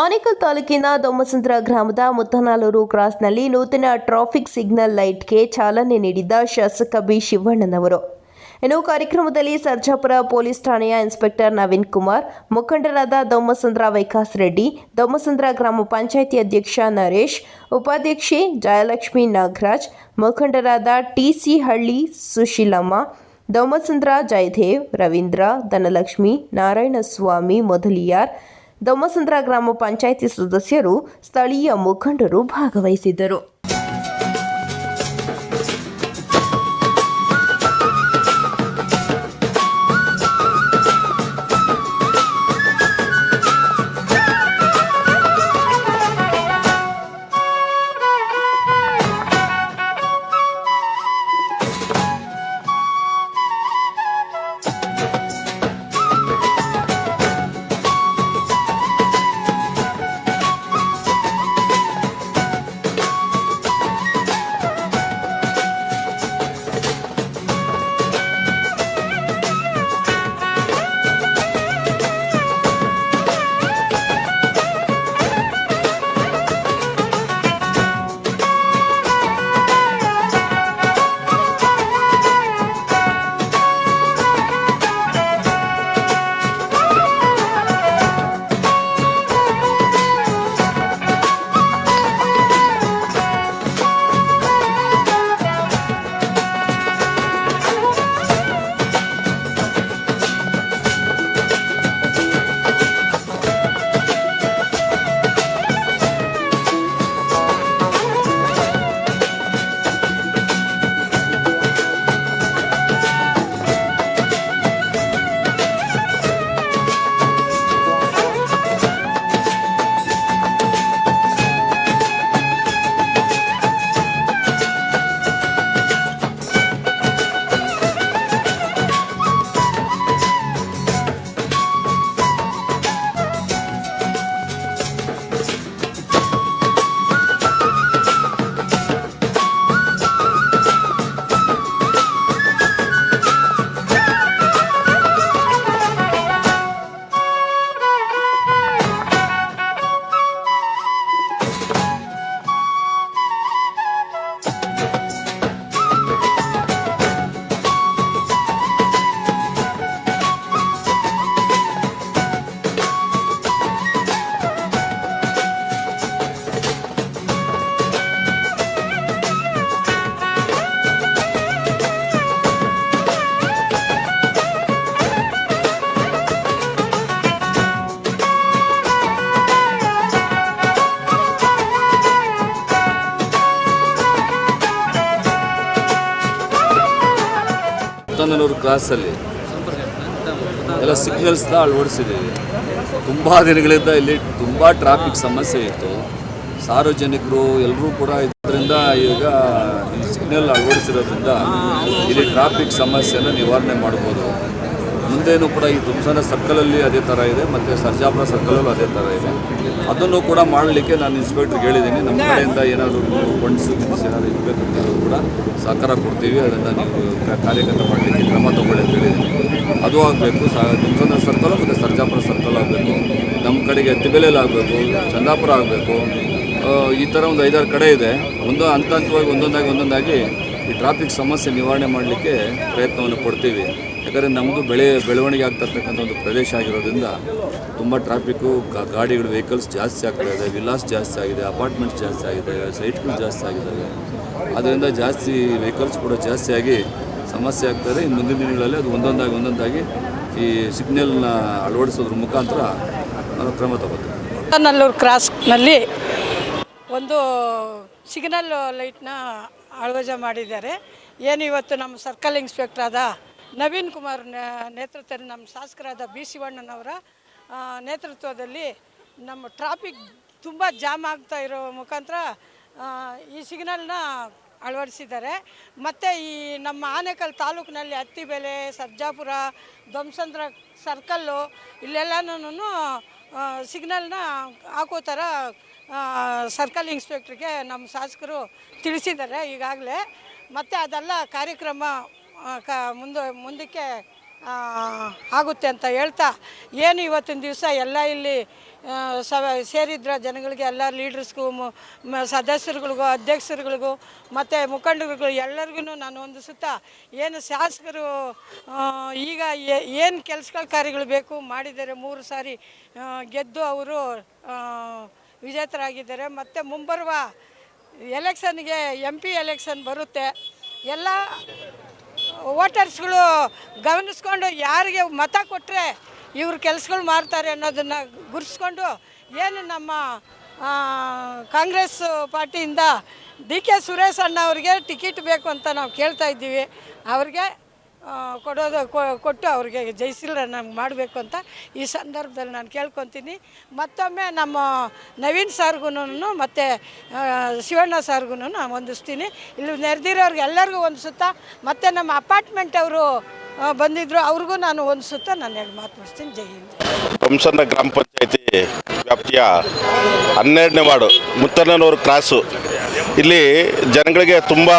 ಆನೇಕಲ್ ತಾಲೂಕಿನ ದೊಮ್ಮಸಂದ್ರ ಗ್ರಾಮದ ಮುತ್ತನಾಲೂರು ಕ್ರಾಸ್ನಲ್ಲಿ ನೂತನ ಟ್ರಾಫಿಕ್ ಸಿಗ್ನಲ್ ಲೈಟ್ಗೆ ಚಾಲನೆ ನೀಡಿದ್ದ ಶಾಸಕ ಬಿ ಶಿವಣ್ಣನವರು. ಇನ್ನು ಕಾರ್ಯಕ್ರಮದಲ್ಲಿ ಸರ್ಜಾಪುರ ಪೊಲೀಸ್ ಠಾಣೆಯ ಇನ್ಸ್ಪೆಕ್ಟರ್ ನವೀನ್ ಕುಮಾರ್, ಮುಖಂಡರಾದ ದೊಮ್ಮಸಂದ್ರ ವಿಕಾಸ್ ರೆಡ್ಡಿ, ದೊಮ್ಮಸಂದ್ರ ಗ್ರಾಮ ಪಂಚಾಯಿತಿ ಅಧ್ಯಕ್ಷ ನರೇಶ್, ಉಪಾಧ್ಯಕ್ಷೆ ಜಯಲಕ್ಷ್ಮಿ ನಾಗರಾಜ್, ಮುಖಂಡರಾದ ಟಿಸಿ ಹಳ್ಳಿ ಸುಶೀಲಮ್ಮ, ದೊಮ್ಮಸಂದ್ರ ಜಯದೇವ್, ರವೀಂದ್ರ, ಧನಲಕ್ಷ್ಮಿ, ನಾರಾಯಣಸ್ವಾಮಿ ಮೊದಲಿಯಾರ್ ದೊಮ್ಮಸಂದ್ರ ಗ್ರಾಮ ಪಂಚಾಯಿತಿ ಸದಸ್ಯರು ಸ್ಥಳೀಯ ಮುಖಂಡರು ಭಾಗವಹಿಸಿದ್ದರು. ಮುತ್ತನೂರು ಕ್ರಾಸಲ್ಲಿ ಎಲ್ಲ ಸಿಗ್ನಲ್ಸ್ನ ಅಳವಡಿಸಿದ್ದೀವಿ ತುಂಬ ದಿನಗಳಿಂದ ಇಲ್ಲಿ ತುಂಬ ಟ್ರಾಫಿಕ್ ಸಮಸ್ಯೆ ಇತ್ತು. ಸಾರ್ವಜನಿಕರು ಎಲ್ಲರೂ ಕೂಡ ಇದರಿಂದ ಈಗ ಸಿಗ್ನಲ್ ಅಳವಡಿಸಿರೋದ್ರಿಂದ ಇಲ್ಲಿ ಟ್ರಾಫಿಕ್ ಸಮಸ್ಯೆನ ನಿವಾರಣೆ ಮಾಡ್ಬೋದು. ಮುಂದೇನು ಕೂಡ ಈ ತುಮಸನ ಸರ್ಕಲಲ್ಲಿ ಅದೇ ಥರ ಇದೆ, ಮತ್ತು ಸರ್ಜಾಪುರ ಸರ್ಕಲಲ್ಲೂ ಅದೇ ಥರ ಇದೆ. ಅದನ್ನು ಕೂಡ ಮಾಡಲಿಕ್ಕೆ ನಾನು ಇನ್ಸ್ಪೆಕ್ಟ್ರಿಗೆ ಹೇಳಿದ್ದೀನಿ. ನಮ್ಮ ಕಡೆಯಿಂದ ಏನಾದರೂ ಫಂಡ್ಸ್ ಗಿಂಡ್ಸ್ ಏನಾದರೂ ಇರಬೇಕು ಅಂತ ಕೂಡ ಸಹಕಾರ ಕೊಡ್ತೀವಿ. ಅದನ್ನು ನೀವು ಕಾರ್ಯಗತ ಮಾಡಲಿಕ್ಕೆ ಕ್ರಮ ತಗೊಳ್ಳಿ ಅಂತ ಅದು ಆಗಬೇಕು. ಸ ತುಮಸನ ಸರ್ಕಲ್ ಮತ್ತು ಸರ್ಜಾಪುರ ಸರ್ಕಲ್ ಆಗಬೇಕು. ನಮ್ಮ ಕಡೆಗೆ ಹತ್ತಿಬೆಲೆಯಲ್ಲಿ ಆಗಬೇಕು, ಚಂದಾಪುರ ಆಗಬೇಕು. ಈ ಥರ ಒಂದು ಐದಾರು ಕಡೆ ಇದೆ. ಒಂದು ಹಂತ ಹಂತವಾಗಿ ಒಂದೊಂದಾಗಿ ಒಂದೊಂದಾಗಿ ಈ ಟ್ರಾಫಿಕ್ ಸಮಸ್ಯೆ ನಿವಾರಣೆ ಮಾಡಲಿಕ್ಕೆ ಪ್ರಯತ್ನವನ್ನು ಕೊಡ್ತೀವಿ ಯಾಕಂದರೆ ನಮ್ಮದು ಬೆಳೆ ಬೆಳವಣಿಗೆ ಆಗ್ತಿರ್ತಕ್ಕಂಥ ಒಂದು ಪ್ರದೇಶ ಆಗಿರೋದ್ರಿಂದ ತುಂಬ ಟ್ರಾಫಿಕ್ಕು ಗಾಡಿಗಳು ವೆಹಿಕಲ್ಸ್ ಜಾಸ್ತಿ ಆಗ್ತಾ ಇದೆ ವಿಲಾಸ್ ಜಾಸ್ತಿ ಆಗಿದೆ ಅಪಾರ್ಟ್ಮೆಂಟ್ಸ್ ಜಾಸ್ತಿ ಆಗಿದೆ ಸೈಟ್ಗಳು ಜಾಸ್ತಿ ಆಗಿದ್ದಾವೆ. ಅದರಿಂದ ಜಾಸ್ತಿ ವೆಹಿಕಲ್ಸ್ ಕೂಡ ಜಾಸ್ತಿಯಾಗಿ ಸಮಸ್ಯೆ ಆಗ್ತದೆ ಇನ್ನು ಮುಂದಿನ ದಿನಗಳಲ್ಲಿ ಅದು ಒಂದೊಂದಾಗಿ ಒಂದೊಂದಾಗಿ ಈ ಸಿಗ್ನಲ್ನ ಅಳವಡಿಸೋದ್ರ ಮುಖಾಂತರ ಕ್ರಮ ತಗೋತೀವಿ. ನಲ್ಲೂರು ಕ್ರಾಸ್ನಲ್ಲಿ ಒಂದು ಸಿಗ್ನಲ್ ಲೈಟ್ನ ಅಳವಜ ಮಾಡಿದ್ದಾರೆ. ಏನು ಇವತ್ತು ನಮ್ಮ ಸರ್ಕಲ್ ಇನ್ಸ್ಪೆಕ್ಟರ್ ಆದ ನವೀನ್ ಕುಮಾರ್ ನೇತೃತ್ವದಲ್ಲಿ ನಮ್ಮ ಶಾಸಕರಾದ ಬಿ ಶಿವಣ್ಣನವರ ನೇತೃತ್ವದಲ್ಲಿ ನಮ್ಮ ಟ್ರಾಫಿಕ್ ತುಂಬ ಜಾಮ್ ಆಗ್ತಾ ಇರೋ ಮುಖಾಂತರ ಈ ಸಿಗ್ನಲ್ನ ಅಳವಡಿಸಿದ್ದಾರೆ. ಮತ್ತು ಈ ನಮ್ಮ ಆನೇಕಲ್ ತಾಲೂಕಿನಲ್ಲಿ ಹತ್ತಿಬೆಲೆ, ಸರ್ಜಾಪುರ, ಧ್ವಂಸಂದ್ರ ಸರ್ಕಲ್ಲು ಇಲ್ಲೆಲ್ಲನೂ ಸಿಗ್ನಲ್ನ ಹಾಕೋ ಥರ ಸರ್ಕಲ್ ಇನ್ಸ್ಪೆಕ್ಟ್ರಿಗೆ ನಮ್ಮ ಶಾಸಕರು ತಿಳಿಸಿದ್ದಾರೆ ಈಗಾಗಲೇ. ಮತ್ತು ಅದೆಲ್ಲ ಕಾರ್ಯಕ್ರಮ ಕ, ಮುಂದೆ, ಮುಂದಕ್ಕೆ ಆಗುತ್ತೆ ಅಂತ ಹೇಳ್ತಾ, ಏನು ಇವತ್ತಿನ ದಿವಸ ಎಲ್ಲ ಇಲ್ಲಿ ಸವ, ಸೇರಿದ್ರ ಜನಗಳಿಗೆ ಎಲ್ಲ ಲೀಡರ್ಸ್ಗೂ ಸದಸ್ಯರುಗಳಿಗೂ, ಅಧ್ಯಕ್ಷರುಗಳಿಗೂ, ಮತ್ತು ಮುಖಂಡರುಗಳಿಗೂ ಎಲ್ಲರಿಗೂ ನಾನು ಒಂದು ಸುತ್ತ ಏನು ಶಾಸಕರು ಈಗ ಏನು ಕೆಲಸಗಳ ಕಾರ್ಯಗಳು ಬೇಕು ಮಾಡಿದ್ದಾರೆ, ಮೂರು ಸಾರಿ ಗೆದ್ದು ಅವರು ವಿಜೇತರಾಗಿದ್ದಾರೆ, ಮತ್ತು ಮುಂಬರುವ ಎಲೆಕ್ಷನ್ಗೆ ಎಂ ಪಿ ಎಲೆಕ್ಷನ್ ಬರುತ್ತೆ, ಎಲ್ಲ ವೋಟರ್ಸ್ಗಳು ಗಮನಿಸ್ಕೊಂಡು ಯಾರಿಗೆ ಮತ ಕೊಟ್ಟರೆ ಇವ್ರ ಕೆಲಸಗಳು ಮಾಡ್ತಾರೆ ಅನ್ನೋದನ್ನು ಗುರ್ಸ್ಕೊಂಡು ಏನು ನಮ್ಮ ಕಾಂಗ್ರೆಸ್ ಪಾರ್ಟಿಯಿಂದ ಡಿ ಕೆ ಸುರೇಶ್ ಅಣ್ಣ ಅವ್ರಿಗೆ ಟಿಕೆಟ್ ಬೇಕು ಅಂತ ನಾವು ಕೇಳ್ತಾ ಇದ್ದೀವಿ. ಅವ್ರಿಗೆ ಕೊಡೋದು ಕೊಟ್ಟು ಅವ್ರಿಗೆ ಜಯಿಸಿಲ್ಲ ನಮ್ಗೆ ಮಾಡಬೇಕು ಅಂತ ಈ ಸಂದರ್ಭದಲ್ಲಿ ನಾನು ಕೇಳ್ಕೊತೀನಿ. ಮತ್ತೊಮ್ಮೆ ನಮ್ಮ ನವೀನ್ ಸಾರ್ಗುನು ಮತ್ತು ಶಿವಣ್ಣ ಸಾರ್ಗುನು ಹೊಂದಿಸ್ತೀನಿ ಇಲ್ಲಿ ನೆರೆದಿರೋರ್ಗೆ ಎಲ್ಲರಿಗೂ ಒಂದು ಸುತ್ತ ಮತ್ತು ನಮ್ಮ ಅಪಾರ್ಟ್ಮೆಂಟ್ ಅವರು ಬಂದಿದ್ದರು ಅವ್ರಿಗೂ ನಾನು ಒಂದು ಸುತ್ತ ನಾನು ಹೇಳಿ ಮಾತು ಮುಗಿಸ್ತೀನಿ. ಜೈ ಹಿಂದ್. ಕಂಸನ್ನ ಗ್ರಾಮ ಪಂಚಾಯತಿ ವ್ಯಾಪ್ತಿಯ ಹನ್ನೆರಡನೇ ವಾರ್ಡು ಮುತ್ತನವರು ಕ್ರಾಸು. ಇಲ್ಲಿ ಜನಗಳಿಗೆ ತುಂಬ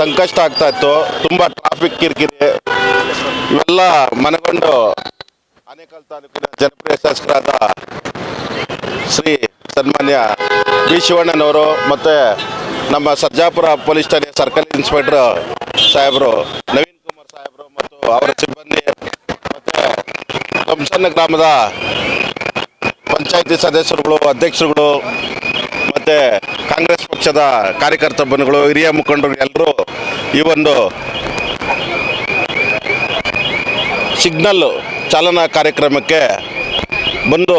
ಸಂಕಷ್ಟ ಆಗ್ತಾ ಇತ್ತು. ತುಂಬ ಟ್ರಾಫಿಕ್ ಕಿರಿಕಿರಿ. ಇವೆಲ್ಲ ಮನಗೊಂಡು ಆನೇಕಲ್ ತಾಲೂಕಿನ ಜನಪ್ರಿಯ ಶಾಸಕರಾದ ಶ್ರೀ ಸನ್ಮಾನ್ಯ ಬಿ ಶಿವಣ್ಣನವರು ಮತ್ತು ನಮ್ಮ ಸರ್ಜಾಪುರ ಪೊಲೀಸ್ ಠಾಣೆ ಸರ್ಕಲ್ ಇನ್ಸ್ಪೆಕ್ಟರ್ ಸಾಹೇಬರು ನವೀನ್ ಕುಮಾರ್ ಸಾಹೇಬರು ಮತ್ತು ಅವರ ಸಿಬ್ಬಂದಿ ಮತ್ತು ಕಂಸನ್ನ ಗ್ರಾಮದ ಪಂಚಾಯತಿ ಸದಸ್ಯರುಗಳು, ಅಧ್ಯಕ್ಷರುಗಳು ಪಕ್ಷದ ಕಾರ್ಯಕರ್ತ ಬಂಧುಗಳು ಹಿರಿಯ ಮುಖಂಡರು ಎಲ್ಲರೂ ಈ ಒಂದು ಸಿಗ್ನಲ್ ಚಾಲನಾ ಕಾರ್ಯಕ್ರಮಕ್ಕೆ ಬಂದು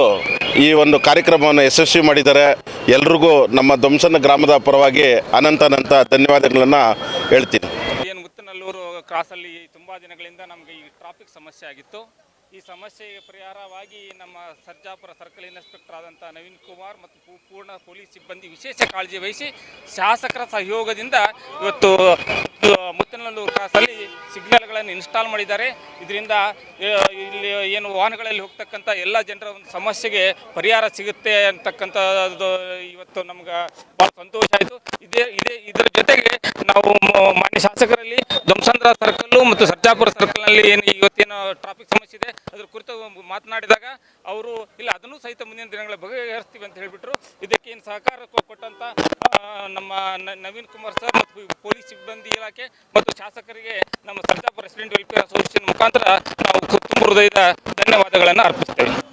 ಈ ಒಂದು ಕಾರ್ಯಕ್ರಮವನ್ನು ಯಶಸ್ವಿ ಮಾಡಿದ್ದಾರೆ. ಎಲ್ರಿಗೂ ನಮ್ಮ ಧ್ವಂಸನ ಗ್ರಾಮದ ಪರವಾಗಿ ಅನಂತ ಅನಂತ ಧನ್ಯವಾದಗಳನ್ನು ಹೇಳ್ತೀನಿ. ಏನು ಮುತ್ತನಲ್ಲೂರು ಕ್ರಾಸಲ್ಲಿ ತುಂಬ ದಿನಗಳಿಂದ ನಮಗೆ ಈ ಟ್ರಾಫಿಕ್ ಸಮಸ್ಯೆ ಆಗಿತ್ತು. ಈ ಸಮಸ್ಯೆಗೆ ಪರಿಹಾರವಾಗಿ ನಮ್ಮ ಸರ್ಜಾಪುರ ಸರ್ಕಲ್ ಇನ್ಸ್ಪೆಕ್ಟರ್ ಆದಂಥ ನವೀನ್ ಕುಮಾರ್ ಮತ್ತು ಪೂರ್ಣ ಪೊಲೀಸ್ ಸಿಬ್ಬಂದಿ ವಿಶೇಷ ಕಾಳಜಿ ವಹಿಸಿ ಶಾಸಕರ ಸಹಯೋಗದಿಂದ ಇವತ್ತು ಮುತ್ತಿನಲ್ಲೂರು ಕ್ರಾಸಲ್ಲಿ ಸಿಗ್ನಲ್ಗಳನ್ನು ಇನ್ಸ್ಟಾಲ್ ಮಾಡಿದ್ದಾರೆ. ಇದರಿಂದ ಇಲ್ಲಿ ಏನು ವಾಹನಗಳಲ್ಲಿ ಹೋಗ್ತಕ್ಕಂಥ ಎಲ್ಲ ಜನರ ಒಂದು ಸಮಸ್ಯೆಗೆ ಪರಿಹಾರ ಸಿಗುತ್ತೆ ಅಂತಕ್ಕಂಥದ್ದು ಇವತ್ತು ನಮ್ಗೆ ಭಾಳ ಸಂತೋಷ ಆಯಿತು. ಇದೇ ಇದೇ, ಇದರ ಜೊತೆಗೆ ನಾವು ಮಾನ್ಯ ಶಾಸಕರಲ್ಲಿ ಧ್ವಂಸಂದ್ರ ಸರ್ಕಲ್ಲು ಮತ್ತು ಸರ್ಜಾಪುರ ಸರ್ಕಲ್ನಲ್ಲಿ ಏನು ಇವತ್ತೇನು ಟ್ರಾಫಿಕ್ ಸಮಸ್ಯೆ ಇದೆ, ಅದ್ರ ಕುರಿತು ಮಾತನಾಡಿದಾಗ ಅವರು, ಇಲ್ಲ, ಅದನ್ನು ಸಹಿತ ಮುಂದಿನ ದಿನಗಳ ಬಗೆಹರಿಸ್ತೀವಿ ಅಂತ ಹೇಳಿಬಿಟ್ರು. ಇದಕ್ಕೆ ಏನು ಸಹಕಾರ ಕೊಟ್ಟಂತ ನಮ್ಮ ನವೀನ್ ಕುಮಾರ್ ಸರ್ ಮತ್ತು ಪೊಲೀಸ್ ಸಿಬ್ಬಂದಿ ಇಲಾಖೆ ಮತ್ತು ಶಾಸಕರಿಗೆ ನಮ್ಮ ಸರ್ಜಾಪುರ ರೆಸಿಡೆಂಟ್ ವೆಲ್ಫೇರ್ ಅಸೋಸಿಯೇಷನ್ ಮುಖಾಂತರ ನಾವು ಹೃದಯದ ಧನ್ಯವಾದಗಳನ್ನು ಅರ್ಪಿಸ್ತೇವೆ.